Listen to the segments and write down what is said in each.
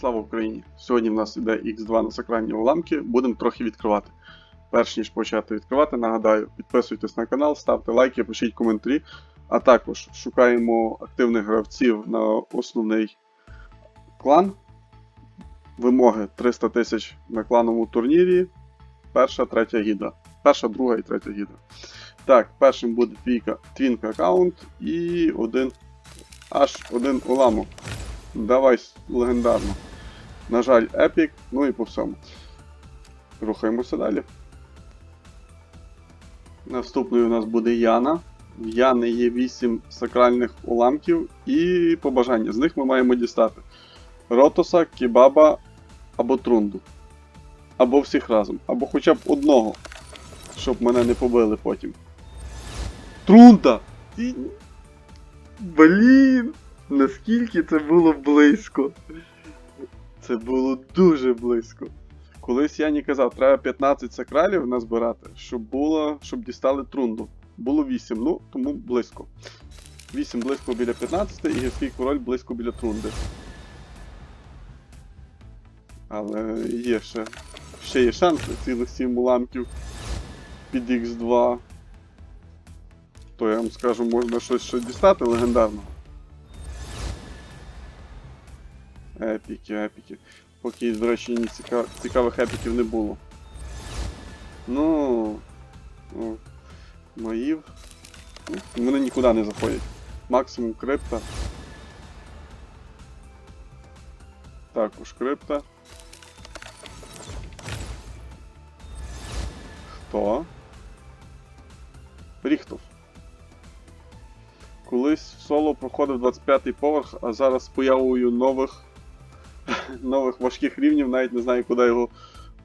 Слава Україні! Сьогодні в нас іде X2 на сакральні уламки. Будемо трохи відкривати. Перш ніж почати відкривати, нагадаю, підписуйтесь на канал, ставте лайки, пишіть коментарі. А також шукаємо активних гравців на основний клан. Вимоги 300 тисяч на клановому турнірі. Перша, третя гіда. Перша, друга і третя гіда. Так, першим буде твійка, твінк аккаунт і один. Аж один уламок. Давай легендарно. На жаль, епік, ну і по всьому. Рухаємося далі. Наступною у нас буде Яна. В Яни є 8 сакральних уламків і побажання. З них ми маємо дістати Ротоса, Кібаба або Трунду. Або всіх разом. Або хоча б одного. Щоб мене не побили потім. Трунда! Ти... Блін! Наскільки це було близько. Це було дуже близько. Колись Яні казав, треба 15 сакралів назбирати, щоб було, щоб дістали трунду. Було 8, ну, тому близько. 8 близько біля 15 і гірський король близько біля трунди. Але є ще. Ще є шанси цілих 7 уламків під Х2. То я вам скажу, можна щось ще дістати легендарного. Епіки, епіки. Поки, до речі, ні ціка... цікавих епіків не було. Ну. ну моїв. Ну, вони нікуди не заходять. Максимум крипта. Також крипта. Хто? Ріхтов. Колись соло проходив 25-й поверх, а зараз з появою нових нових важких рівнів, навіть не знаю, куди його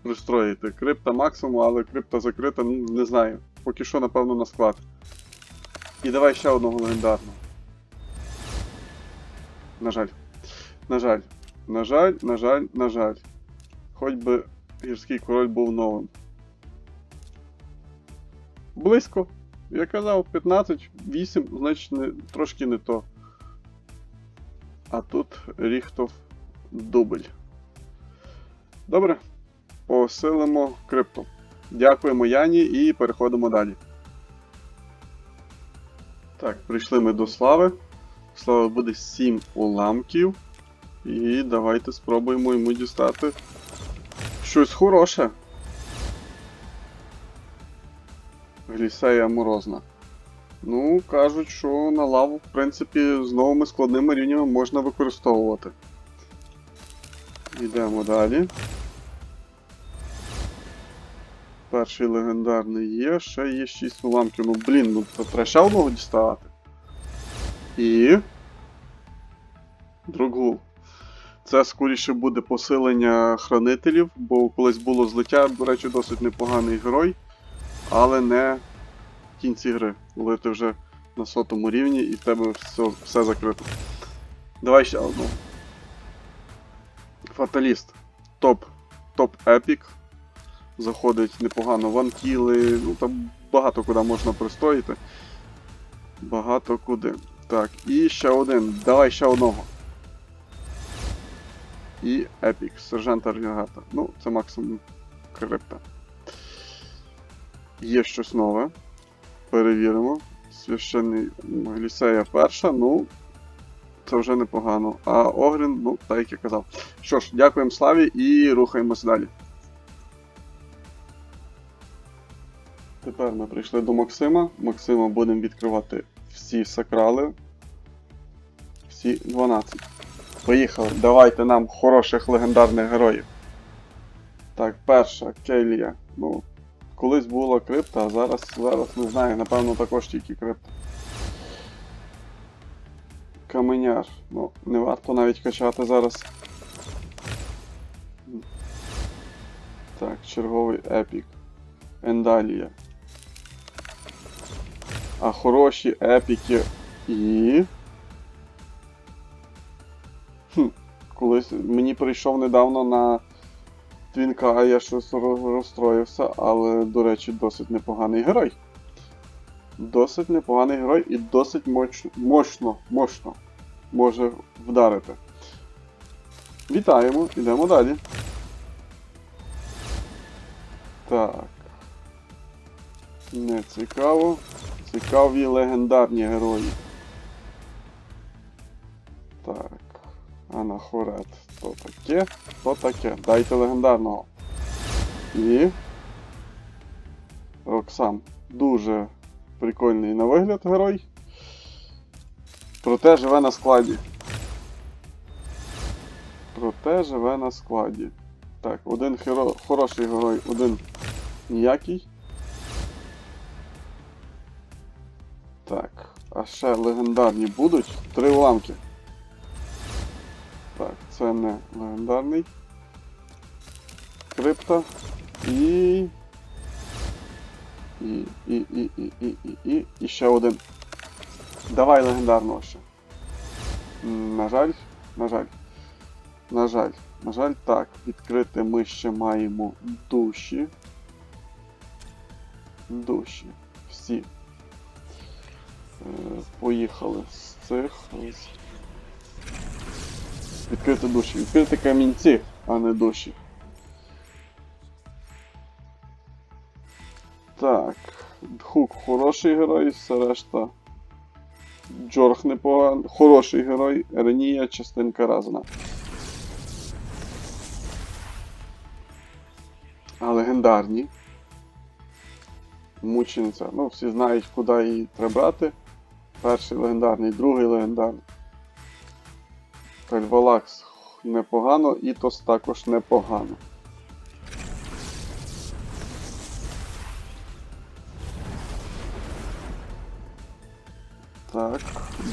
пристроїти. Крипта максимум, але крипта закрита, ну, не знаю. Поки що, напевно, на склад. І давай ще одного легендарного. На жаль. На жаль. На жаль, на жаль, на жаль. Хоч би гірський король був новим. Близько. Я казав, 15, 8, значить не, трошки не то. А тут Ріхтов дубль. Добре. Посилимо крипту. Дякуємо Яні і переходимо далі. Так, прийшли ми до слави. Слава буде 7 уламків. І давайте спробуємо йому дістати щось хороше. Глісея морозна. Ну, кажуть, що на лаву, в принципі, з новими складними рівнями можна використовувати. Йдемо далі. Перший легендарний є, ще є 6 уламків. Ну блін, ну то треба ще одного діставати. І. Другу. Це скоріше буде посилення хранителів, бо колись було злиття, до речі, досить непоганий герой, але не в кінці гри, коли ти вже на сотому рівні і в тебе все, все закрито. Давай ще одного. Фаталіст. Топ. Топ епік. Заходить непогано ванкіли. Ну там багато куди можна пристроїти. Багато куди. Так, і ще один. Давай ще одного. І епік. Сержант Аргагата. Ну, це максимум крипта. Є щось нове. Перевіримо. Священний Глісея перша, ну. Це вже непогано. А Огрін, ну, так як я казав. Що ж, дякуємо Славі і рухаємося далі. Тепер ми прийшли до Максима. Максима будемо відкривати всі сакрали. Всі 12. Поїхали. Давайте нам хороших легендарних героїв. Так, перша Келія. Ну, колись була крипта, а зараз, зараз не знаю, напевно також тільки крипта. Каменяр. Ну, не варто навіть качати зараз. Так, черговий епік. Ендалія. А хороші епіки і. Хм, колись мені прийшов недавно на Твінка, я щось розстроївся, але, до речі, досить непоганий герой. Досить непоганий герой і досить мощно, мощно, мощно може вдарити. Вітаємо, йдемо далі. Так. Не цікаво. Цікаві легендарні герої. Так. Анахорет. То таке, то таке. Дайте легендарного. І. Роксам. Дуже прикольний на вигляд герой. Проте живе на складі. Проте живе на складі. Так, один херо... хороший герой, один ніякий. Так, а ще легендарні будуть. Три уламки. Це не легендарний. Крипта. І. І, і, і, і, і, і, і, і ще один. Давай легендарного ще. На жаль, на жаль. На жаль, на жаль, так, відкрити ми ще маємо душі. Душі. Всі. Е, поїхали з цих. Відкрити душі. Відкрити камінці, а не душі. Так. Хук хороший герой, все решта. Джорх непоганий. Хороший герой. Ренія, частинка разна. А легендарні. Мучениця. Ну, всі знають, куди її треба брати. Перший легендарний, другий легендарний. Кальвалакс непогано, Ітос також непогано. Так,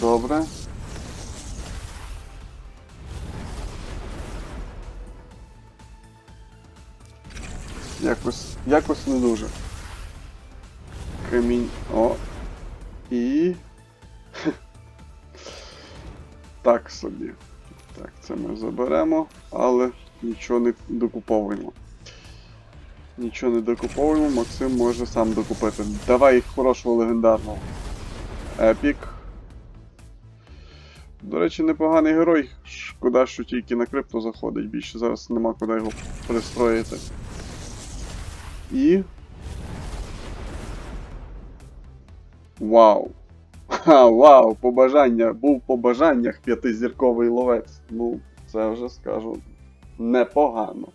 добре. Якось, якось не дуже. Камінь. О. І. Так собі. Так, це ми заберемо, але нічого не докуповуємо. Нічого не докуповуємо, Максим може сам докупити. Давай їх хорошого легендарного. Епік. До речі, непоганий герой. Шкода, що тільки на крипто заходить, більше зараз нема куди його пристроїти. І. Вау! Ха, вау! Побажання! Був по бажаннях п'ятизірковий ловець. Ну, це вже скажу непогано.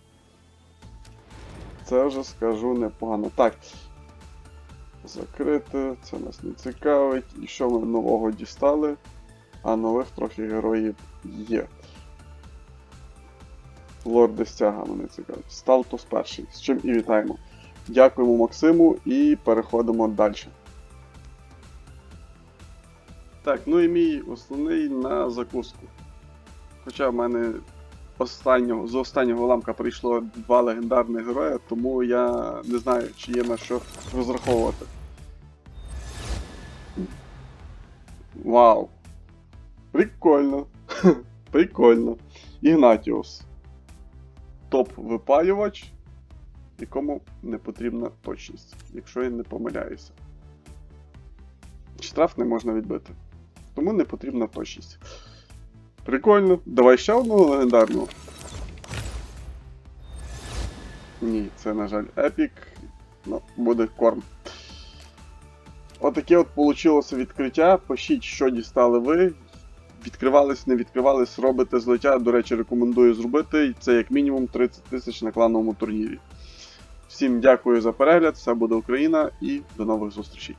Це вже скажу непогано. Так. Закрити, це нас не цікавить. І що ми нового дістали? А нових трохи героїв є. Лорди стяга мене цікавить. Сталтус перший. З чим і вітаємо. Дякуємо Максиму і переходимо далі. Так, ну і мій основний на закуску. Хоча в мене останнього, з останнього ламка прийшло два легендарних героя, тому я не знаю, чи є на що розраховувати. Вау! Прикольно. Прикольно. Ігнатіус. Топ-випаювач, якому не потрібна точність, якщо я не помиляюся. Штраф не можна відбити. Тому не потрібна точність. Прикольно. Давай ще одного легендарного. Ні, це, на жаль, епік. Ну, буде корм. Отаке от получилося відкриття. Пишіть, що дістали ви. Відкривались, не відкривались, робите злиття. До речі, рекомендую зробити. Це як мінімум 30 тисяч на клановому турнірі. Всім дякую за перегляд, все буде Україна і до нових зустрічей.